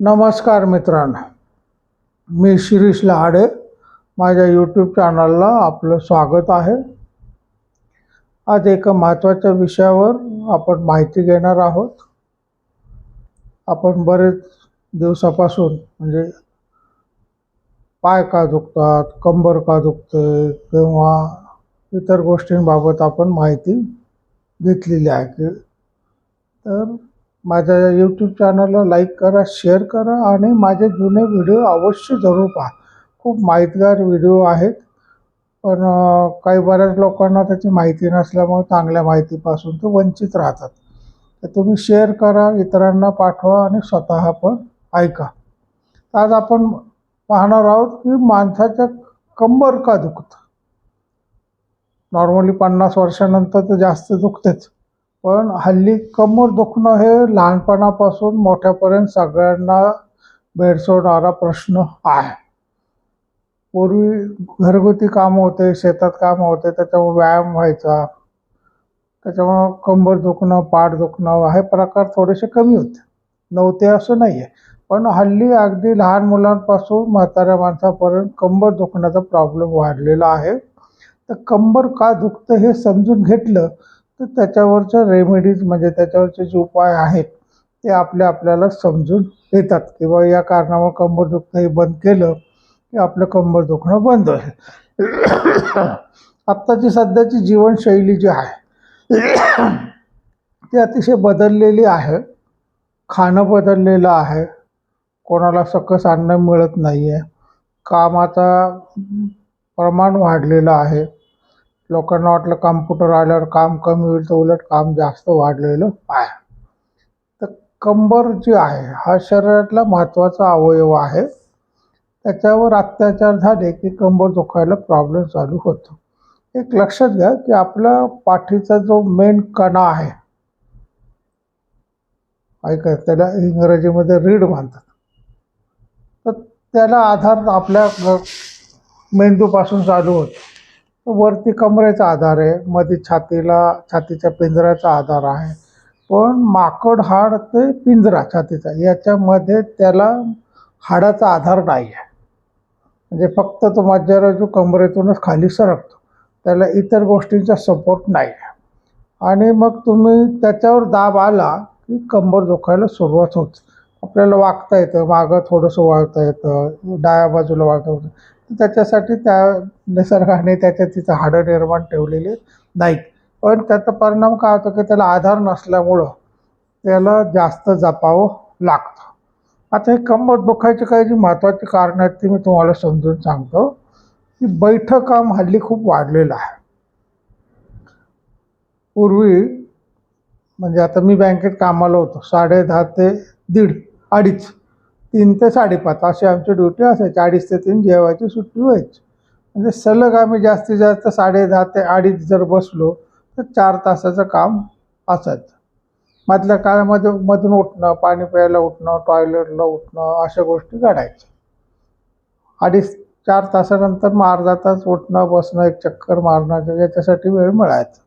नमस्कार मित्रांनो. मी शिरीष लहाडे. माझ्या यूट्यूब चॅनलला आपलं स्वागत आहे. आज एका महत्त्वाच्या विषयावर आपण माहिती घेणार आहोत. आपण बरेच दिवसापासून म्हणजे पाय का दुखतात कंबर का दुखते किंवा इतर गोष्टींबाबत आपण माहिती घेतलेली आहे. की तर माझ्या यूट्यूब चॅनलला लाईक करा शेअर करा आणि माझे जुने व्हिडिओ अवश्य जरूर पहा. खूप माहितगार व्हिडिओ आहेत. पण काही बऱ्याच लोकांना त्याची माहिती नसल्यामुळे चांगल्या माहितीपासून ते वंचित राहतात. तर तुम्ही शेअर करा इतरांना पाठवा आणि स्वतः पण ऐका. आज आपण पाहणार आहोत की माणसाच्या कंबर का दुखतं? नॉर्मली पन्नास वर्षानंतर तर जास्त दुखतेच. पण हल्ली कंबर दुखणं हे लहानपणापासून मोठ्यापर्यंत सगळ्यांना भेडसवणारा प्रश्न आहे. पूर्वी घरगुती कामं होते शेतात कामं होते त्याच्यामुळे व्यायाम व्हायचा. त्याच्यामुळं कंबर दुखणं पाठ दुखणं हे प्रकार थोडेसे कमी होते. नव्हते असं नाही आहे पण हल्ली अगदी लहान मुलांपासून म्हाताऱ्या माणसापर्यंत कंबर दुखण्याचा प्रॉब्लेम वाढलेला आहे. तर कंबर का दुखतं हे समजून घेतलं तर त्याच्यावरच्या रेमेडीज म्हणजे त्याच्यावरचे जे उपाय आहेत ते आपल्या आपल्याला समजून येतात. किंवा या कारणामुळे कंबर दुखणं हे बंद केलं की आपलं कंबर दुखणं बंद होईल आत्ताची सध्याची जीवनशैली जी आहे ती अतिशय बदललेली आहे. खाणं बदललेलं आहे. कोणाला सकस अन्न मिळत नाही आहे कामाचा प्रमाण वाढलेलं आहे. लोकांना वाटलं कम्प्युटर आल्यावर काम कमी होईल तर उलट काम जास्त वाढलेलं आहे. तर कंबर जी आहे हा शरीरातला महत्त्वाचा अवयव आहे. त्याच्यावर अत्याचार झाले की कंबर दुखायला प्रॉब्लेम चालू होतो. एक लक्षात घ्या की आपला पाठीचा जो मेन कणा आहे ऐका त्याला इंग्रजीमध्ये रीड म्हणतात. तर त्याला आधार आपल्या मेंदूपासून चालू होतो. वरती कमरेचा आधार आहे मध्ये छातीला छातीच्या पिंजऱ्याचा आधार आहे. पण माकड हाड ते पिंजरा छातीचा याच्यामध्ये त्याला हाडाचा आधार नाही आहे. म्हणजे फक्त तो मज्जाराजू कमरेतूनच खाली सरकतो. त्याला इतर गोष्टींचा सपोर्ट नाही आहे. आणि मग तुम्ही त्याच्यावर दाब आला की कंबर दुखायला सुरुवात होते. आपल्याला वागता येतं मागं थोडंसं वळता येतं डाव्या बाजूला वळता येतं. तर त्याच्यासाठी त्या निसर्गाने त्याच्या तिथं हाडं निर्माण ठेवलेली नाहीत. पण त्याचा परिणाम काय होतो की त्याला आधार नसल्यामुळं त्याला जास्त जपावं लागतं. आता हे कंबर दुखायची काही जी महत्त्वाची कारणं आहेत ती मी तुम्हाला समजून सांगतो. की बैठं काम हल्ली खूप वाढलेलं आहे. पूर्वी म्हणजे आता मी बँकेत कामाला होतो साडे दहा ते दीड. अडीच. तीन ते साडेपाच अशी आमची ड्युटी असायची. अडीच ते तीन जेवायची सुट्टी व्हायची. म्हणजे सलग आम्ही जास्तीत जास्त साडे दहा ते अडीच जर बसलो तर चार तासाचं काम असायचं. मधल्या काळामध्ये मधून उठणं पाणी प्यायला उठणं टॉयलेटला उठणं अशा गोष्टी घडायच्या. अडीच चार तासानंतर मग अर्धा तास उठणं बसणं एक चक्कर मारणं याच्यासाठी वेळ मिळायचा.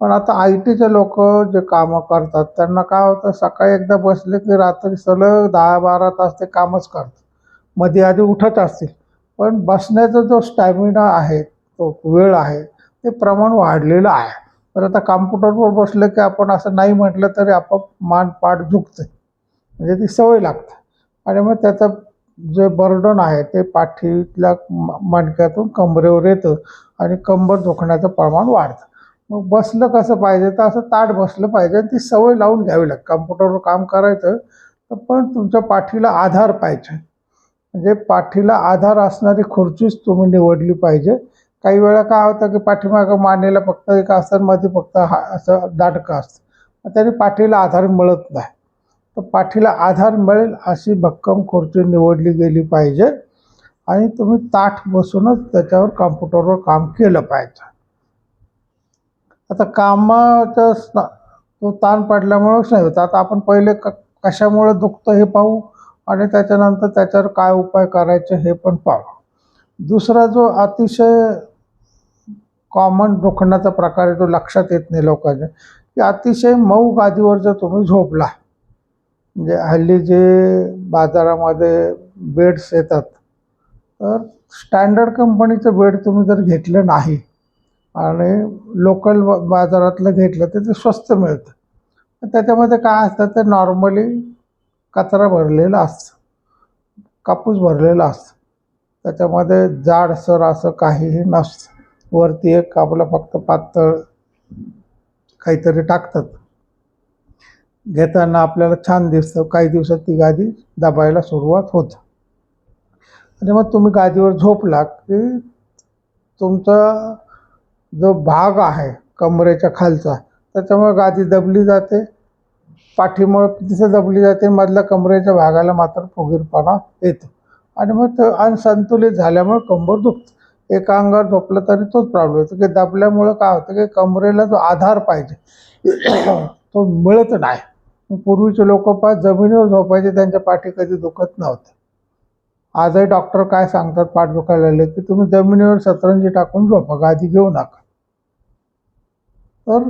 पण आता आय टीचे लोक जे कामं करतात त्यांना काय होतं सकाळी एकदा बसले की रात्री सलग दहा बारा तास ते कामच करतात. मध्ये आधी उठत असतील पण बसण्याचा जो स्टॅमिना आहे तो वेळ आहे ते प्रमाण वाढलेलं आहे. पण आता कॉम्प्युटरवर बसलं की आपण असं नाही म्हटलं तरी आपोआप मान पाठ झुकते. म्हणजे ती सवय लागते. आणि मग त्याचं जे बर्डन आहे ते पाठीतल्या मणक्यातून कमरेवर येतं आणि कंबर दुखण्याचं प्रमाण वाढतं. मग बसलं कसं पाहिजे? तर असं ताट बसलं पाहिजे. आणि ती सवय लावून घ्यावी लागते. कम्प्युटरवर काम करायचं तर पण तुमच्या पाठीला आधार पाहिजे. म्हणजे पाठीला आधार असणारी खुर्चीच तुम्ही निवडली पाहिजे. काही वेळा काय होतं की पाठीमागं मानेला फक्त एक असतं फक्त हा असं दाटकं असतं. मग त्याने पाठीला आधार मिळत नाही. तर पाठीला आधार मिळेल अशी भक्कम खुर्ची निवडली गेली पाहिजे. आणि तुम्ही ताठ बसूनच त्याच्यावर कॉम्प्युटरवर काम केलं पाहिजे. आता कामाचा स्ना तो ताण पडल्यामुळंच नाही होत. आता आपण पहिले क कशामुळे दुखतं हे पाहू आणि त्याच्यानंतर त्याच्यावर काय उपाय करायचे हे पण पाहू. दुसरा जो अतिशय कॉमन दुखण्याचा प्रकार आहे तो लक्षात येत नाही लोकांच्या. की अतिशय मऊ गादीवर जर तुम्ही झोपला म्हणजे हल्ली जे बाजारामध्ये बेड्स येतात तर स्टँडर्ड कंपनीचं बेड तुम्ही जर घेतलं नाही आणि लोकल बाजारातलं घेतलं तर ते स्वस्त मिळतं. त्याच्यामध्ये काय असतं ते नॉर्मली कचरा भरलेला असतं. कापूस भरलेला असतं. त्याच्यामध्ये जाडसर असं काहीही नसतं. वरती एक आपलं फक्त पातळ काहीतरी टाकतात. घेताना आपल्याला छान दिसतं. काही दिवसात ती गादी दबायला सुरुवात होतं. आणि मग तुम्ही गादीवर झोपला की तुमचं जो भाग आहे कमरेच्या खालचा त्याच्यामुळे गादी दबली जाते. पाठीमुळे तिथे दबली जाते मधल्या कमरेच्या भागाला मात्र फुगीरपणा येतो. आणि मग ते अनसंतुलित झाल्यामुळे कंबर दुखतं. एका अंगावर झोपलं तरी तोच प्रॉब्लेम येतो. की दबल्यामुळं काय होतं की कमरेला जो आधार पाहिजे तो मिळत नाही. पूर्वीचे लोक पाच जमिनीवर झोपायचे त्यांच्या पाठी कधी दुखत नव्हतं. आजही डॉक्टर काय सांगतात पाठदुखायला लागले की तुम्ही जमिनीवर सतरंजी टाकून झोपा गादी घेऊ नका. तर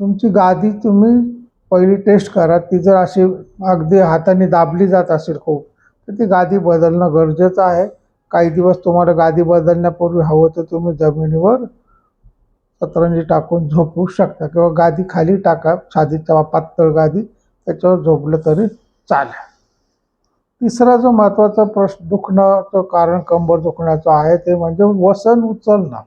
तुमची गादी तुम्ही पहिली टेस्ट करा. ती जर अशी अगदी हाताने दाबली जात असेल खूप तर ती गादी बदलणं गरजेचं आहे. काही दिवस तुम्हाला गादी बदलण्यापूर्वी हवं तर तुम्ही जमिनीवर सतरंजी टाकून झोपू शकता. किंवा गादी खाली टाका साधी पातळ गादी त्याच्यावर झोपलं तरी चालेल. तिसरा जो महत्त्वाचा प्रश्न दुखण्याचं कारण कंबर दुखण्याचं आहे ते म्हणजे वसन उचलणं.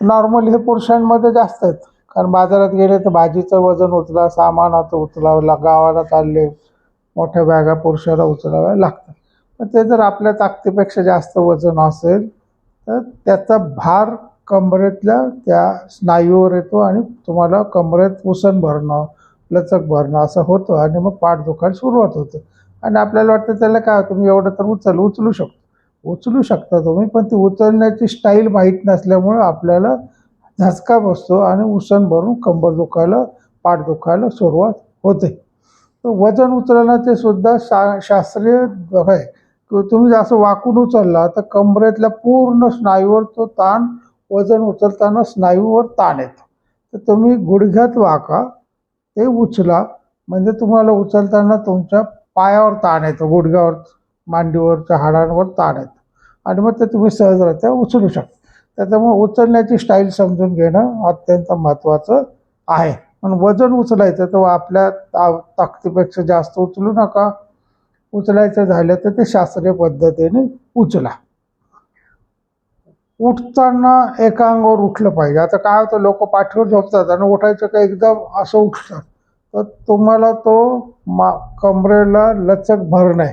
नॉर्मली हे पुरुषांमध्ये जास्त आहेत. कारण बाजारात गेले तर भाजीचं वजन उचला सामानाचं उचलावं गावाला चालले मोठ्या बॅगा पुरुषाला उचलाव्या लागतात. पण ते जर आपल्या ताकदीपेक्षा जास्त वजन असेल तर त्याचा भार कमरेतल्या त्या स्नायूवर येतो आणि तुम्हाला कमरेत उसन भरणं लचक भरणं असं होतं आणि मग पाठ दुखायला सुरुवात होते. आणि आपल्याला वाटतं त्याला काय तुम्ही एवढं तर उचल उचलू शकतो. उचलू शकता तुम्ही पण ती उचलण्याची स्टाईल माहीत नसल्यामुळं आपल्याला झचका बसतो आणि उसन भरून कंबर दुखायला पाठ दुखायला सुरुवात होते. तर वजन उचलण्याचे सुद्धा शा शास्त्रीय आहे. की तुम्ही असं वाकून उचलला तर कंबरेतल्या पूर्ण स्नायूवर तो ताण वजन उचलताना स्नायूवर ताण येतो. तर तुम्ही गुडघ्यात वाका ते उचला. म्हणजे तुम्हाला उचलताना तुमच्या पायावर ताण येतो गुडघ्यावर मांडीवरच्या हाडांवर ताण येतो. आणि मग ते तुम्ही सहजरित्या उचलू शकता. त्याच्यामुळे उचलण्याची स्टाईल समजून घेणं अत्यंत महत्त्वाचं आहे. पण वजन उचलायचं तर आपल्या ता ताकदीपेक्षा जास्त उचलू नका. उचलायचं झालं तर ते शास्त्रीय पद्धतीने उचला. उठताना एका अंगावर उठलं पाहिजे. आता काय होतं लोक पाठीवर झोपतात आणि उठायचं का एकदम असं उठतात. तर तुम्हाला तो मा कमरेला लचक भरणं आहे.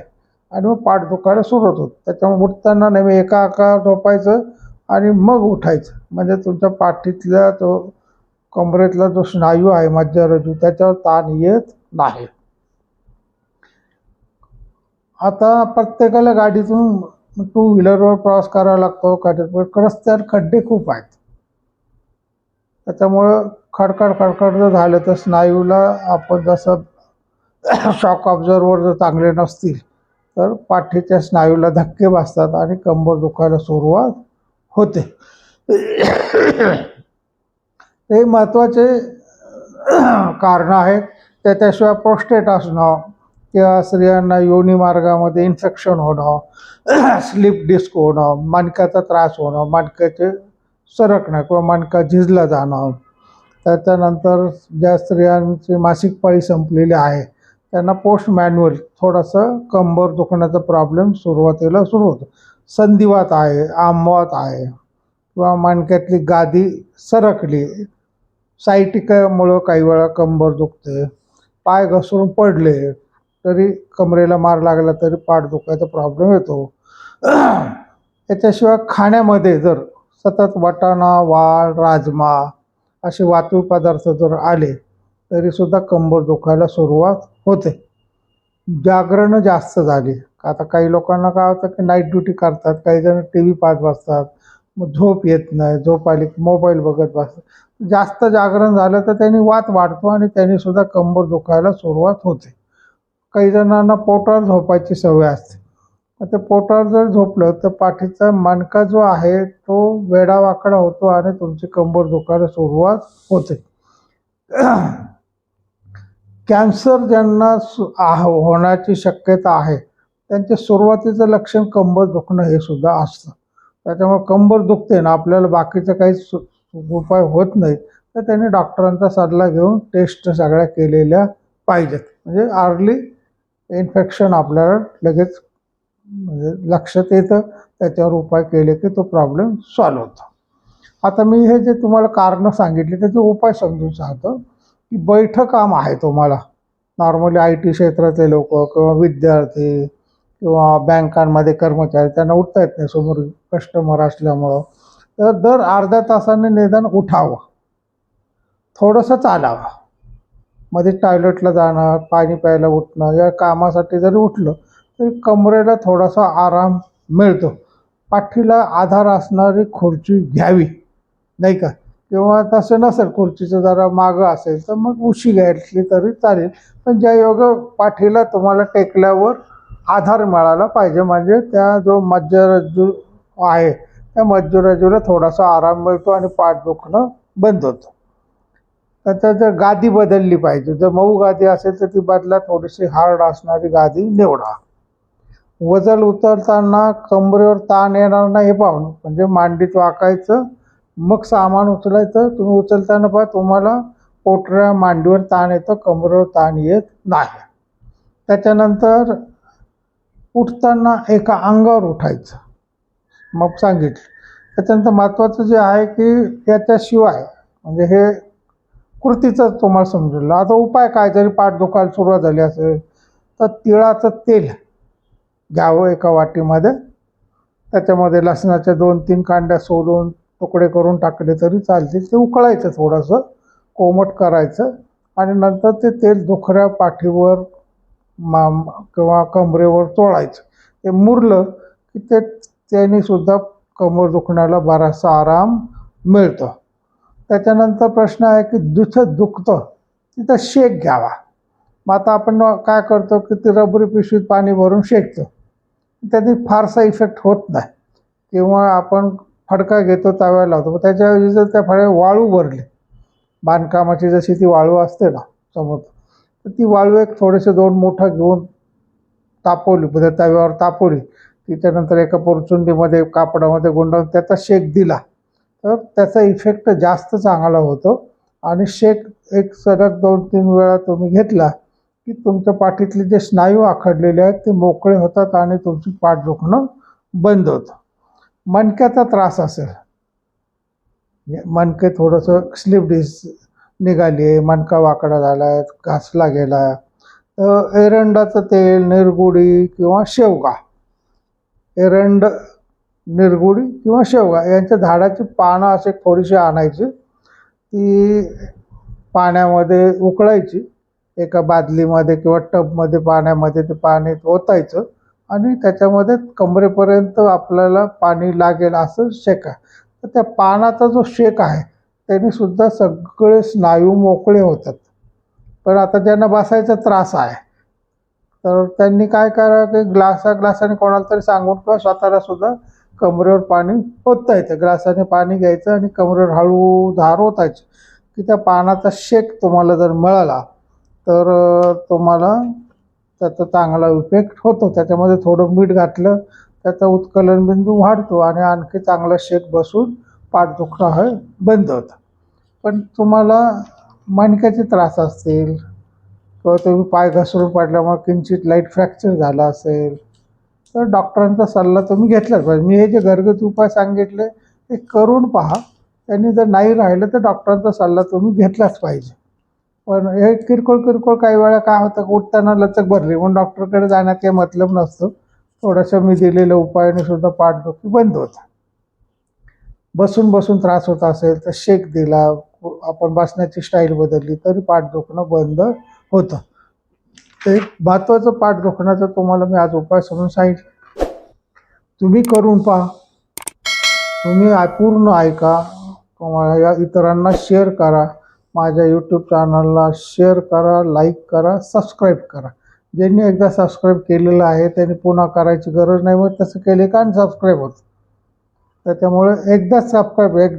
आणि मग पाठ दुखायला सुरुवात होत. त्याच्यामुळे उठताना नेहमी एका आकार झोपायचं आणि मग उठायचं. म्हणजे तुमच्या पाठीतल्या तो कमरेतला जो स्नायू आहे मज्जारजू त्याच्यावर ताण येत नाही. आता प्रत्येकाला गाडीतून टू व्हीलरवर प्रवास करावा लागतो कधी रस्त्यावर खड्डे खूप आहेत. त्याच्यामुळं खडखड खडखड जर झालं तर स्नायूला आपण जसं शॉक ऑब्झर्वर जर चांगले नसतील तर पाठीच्या स्नायूला धक्के बसतात आणि कंबर दुखायला सुरुवात होते. हे महत्त्वाचे कारणं आहेत त्याच्याशिवाय प्रोस्टेट असणं किंवा स्त्रियांना योनी मार्गामध्ये इन्फेक्शन होणं स्लिप डिस्क होणं मणक्याचा त्रास होणं मणक्याचे सरकणं किंवा मणका झिजला जाणं. त्याच्यानंतर ज्या स्त्रियांची मासिक पाळी संपलेली आहे त्यांना पोस्ट मॅन्युअल थोडंसं कंबर दुखण्याचा प्रॉब्लेम सुरुवातीला सुरू होतो. संधिवात आहे आमवात आहे किंवा मणक्यातली गादी सरकली सायटिकामुळं काही वेळा कंबर दुखते पाय घसरून पडले तरी कमरेला मार लागला तरी पाठ दुखायचा प्रॉब्लेम येतो. याच्याशिवाय खाण्यामध्ये जर सतत वाटाणा वाळ राजमा असे वातूळ पदार्थ जर आले तरीसुद्धा कंबर दुखायला सुरुवात होते. जागरणं जास्त झाली. आता काही लोकांना काय होतं की नाईट ड्युटी करतात काही जण टी व्ही पाहत बसतात मग झोप येत नाही झोप आली की मोबाईल बघत बसतात. जास्त जागरण झालं तर त्यांनी वात वाढतो आणि त्यांनीसुद्धा कंबर दुखायला सुरुवात होते. काही जणांना पोटावर झोपायची सवय असते. मग ते पोटावर जर झोपलं तर पाठीचा मणका जो आहे तो वेडावाकडा होतो आणि तुमची कंबर दुखायला सुरुवात होते. कॅन्सर ज्यांना सु- आह- होण्याची शक्यता आहे त्यांचे सुरुवातीचं लक्षण कंबर दुखणं हे सुद्धा असतं. त्याच्यामुळे कंबर दुखते ना आपल्याला बाकीचं काही सु- उपाय होत नाही तर त्यांनी डॉक्टरांचा सल्ला घेऊन टेस्ट सगळ्या केलेल्या पाहिजेत. म्हणजे अर्ली इन्फेक्शन आपल्याला लगेच म्हणजे लक्षात येतं. त्याच्यावर उपाय केले की तो प्रॉब्लेम सॉल्व होतो. आता मी हे जे तुम्हाला कारणं सांगितली त्याचे उपाय समजून सांगतो की बैठं काम आहे तुम्हाला. नॉर्मली आय टी क्षेत्रातले लोक किंवा विद्यार्थी किंवा बँकांमध्ये कर्मचारी त्यांना उठता येत नाही. समोर कस्टमर असल्यामुळं. तर दर अर्ध्या तासाने निदान उठावं. थोडंसं चालावं. मध्ये टॉयलेटला जाणं पाणी प्यायला उठणं या कामासाठी जरी उठलं तरी कमरेला थोडासा आराम मिळतो. पाठीला आधार असणारी खुर्ची घ्यावी नाही का? किंवा तसं नसेल खुर्चीचं जरा मागं असेल तर मग उशी घ्यायची तरी चालेल. पण ज्या योग पाठीला तुम्हाला टेकल्यावर आधार मिळाला पाहिजे. म्हणजे त्या जो मज्जारज्जू आहे त्या मज्जारज्जूला थोडासा आराम मिळतो आणि पाठ दुखणं बंद होतं. तर जर गादी बदलली पाहिजे. जर मऊ गादी असेल तर ती बदला थोडीशी हार्ड असणारी गादी निवडा. वजन उचलताना कमरेवर ताण येणार नाही हे पाहून. म्हणजे मांडीत वाकायचं मग सामान उचलायचं तुम्ही उचलताना पहा तुम्हाला पोटऱ्या मांडीवर ताण येतो कमरेवर ताण येत नाही. त्याच्यानंतर उठताना एका अंगावर उठायचं. मग सांगितलं. त्याच्यानंतर महत्त्वाचं जे आहे की याच्याशिवाय म्हणजे हे कृतीचं तुम्हाला समजलं आता उपाय काय? जरी पाठ दुखायला सुरुवात झाली असेल तर तिळाचं तेल घ्यावं एका वाटीमध्ये. त्याच्यामध्ये लसणाच्या दोन तीन कांड्या सोलून तुकडे करून टाकले तरी चालतील. ते उकळायचं थोडंसं कोमट करायचं आणि नंतर ते तेल दुखऱ्या पाठीवर मा किंवा कमरेवर चोळायचं. ते मुरलं की ते त्याने सुद्धा कमर दुखण्याला बराचसा आराम मिळतो. त्याच्यानंतर प्रश्न आहे की जिथं दुखतं तिथं शेक घ्यावा. मग आता आपण काय करतो की ती रबरी पिशवीत पाणी भरून शेकतो. त्याने फारसा इफेक्ट होत नाही. किंवा आपण फडका घेतो तव्याला लावतो. मग त्याच्याऐवजी जर त्या फड्या वाळू भरली बांधकामाची जशी ती वाळू असते ना समोर तर ती वाळू एक थोडेसे दोन मोठं घेऊन तापवली म्हणजे तव्यावर तापवली. त्याच्यानंतर एका पोरचुंडीमध्ये कापडामध्ये गुंडाळून त्याचा शेक दिला. तर त्याचा इफेक्ट जास्त चांगला होतो. आणि शेक एक सलग दोन तीन वेळा तुम्ही घेतला की तुमच्या पाठीतले जे स्नायू आखडलेले आहेत ते मोकळे होतात आणि तुमची पाठ दुखणं बंद होतं. मणक्याचा त्रास असेल. म्हणजे मणके थोडंसं स्लिप डिस निघाली आहे मणका वाकडा झाला आहे घासला गेला. तर एरंडाचं तेल निरगुडी किंवा शेवगा. एरंड निरगुडी किंवा शेवगा यांच्या झाडाची पानं असे थोडीशी आणायची. ती पाण्यामध्ये उकळायची. एका बादलीमध्ये किंवा टबमध्ये पाण्यामध्ये ते पाणी ओतायचं आणि त्याच्यामध्ये कमरेपर्यंत आपल्याला पाणी लागेल असं शेका. तर त्या पानाचा जो शेक आहे त्याने सुद्धा सगळे स्नायू मोकळे होतात. पण आता ज्यांना बसायचा त्रास आहे तर त्यांनी काय करा की ग्लासा ग्लासाने कोणाला तरी सांगून किंवा स्वतःला सुद्धा कमरेवर पाणी ओतता येतं. ग्लासाने पाणी घ्यायचं आणि कमरेवर हळू धार ओतायची. की त्या पानाचा शेक तुम्हाला जर मिळाला तर तुम्हाला त्याचा चांगला इफेक्ट होतो. त्याच्यामध्ये थोडं मीठ घातलं त्याचा उत्कलन बिंदू वाढतो आणि आणखी चांगला शेक बसून पाठ दुखणं हे बंद होतं. पण तुम्हाला मणक्याचे त्रास असतील किंवा तुम्ही पाय घसरून पडल्यामुळे किंचित लाइट फ्रॅक्चर झाला असेल तर डॉक्टरांचा सल्ला तुम्ही घेतलाच पाहिजे. मी हे जे घरगुती उपाय सांगितले ते करून पहा. त्यांनी जर नाही राहिलं तर डॉक्टरांचा सल्ला तुम्ही घेतलाच पाहिजे. पण हे किरकोळ किरकोळ काही वेळा काय होतं उठताना लचक भरली. म्हणून डॉक्टरकडे जाण्यात काही मतलब नसतं. थोडंसं मी दिलेल्या उपायाने सुद्धा पाठदुखी बंद होतं. बसून बसून त्रास होत असेल तर शेक दिला. आपण बसण्याची स्टाईल बदलली तरी पाठ दुखणं बंद होतं. ते एक महत्त्वाचं पाठ दुखण्याचं तुम्हाला मी आज उपाय समजून सांगितलं. तुम्ही करून पहा. तुम्ही पूर्ण ऐका. तुम्हाला या इतरांना शेअर करा. माझ्या यूट्यूब चॅनलला शेअर करा लाईक करा सबस्क्राईब करा. ज्यांनी एकदा सबस्क्राईब केलेलं आहे त्यांनी पुन्हा करायची गरज नाही मग तसं केले का आणि सबस्क्राईब होतं? त्याच्यामुळे एकदाच सबस्क्राईब एक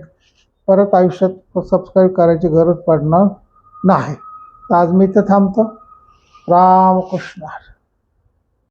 परत आयुष्यात सबस्क्राईब करायची गरज पडणार नाही. तर आज मी इथं थांबतो. Ram Kushnar。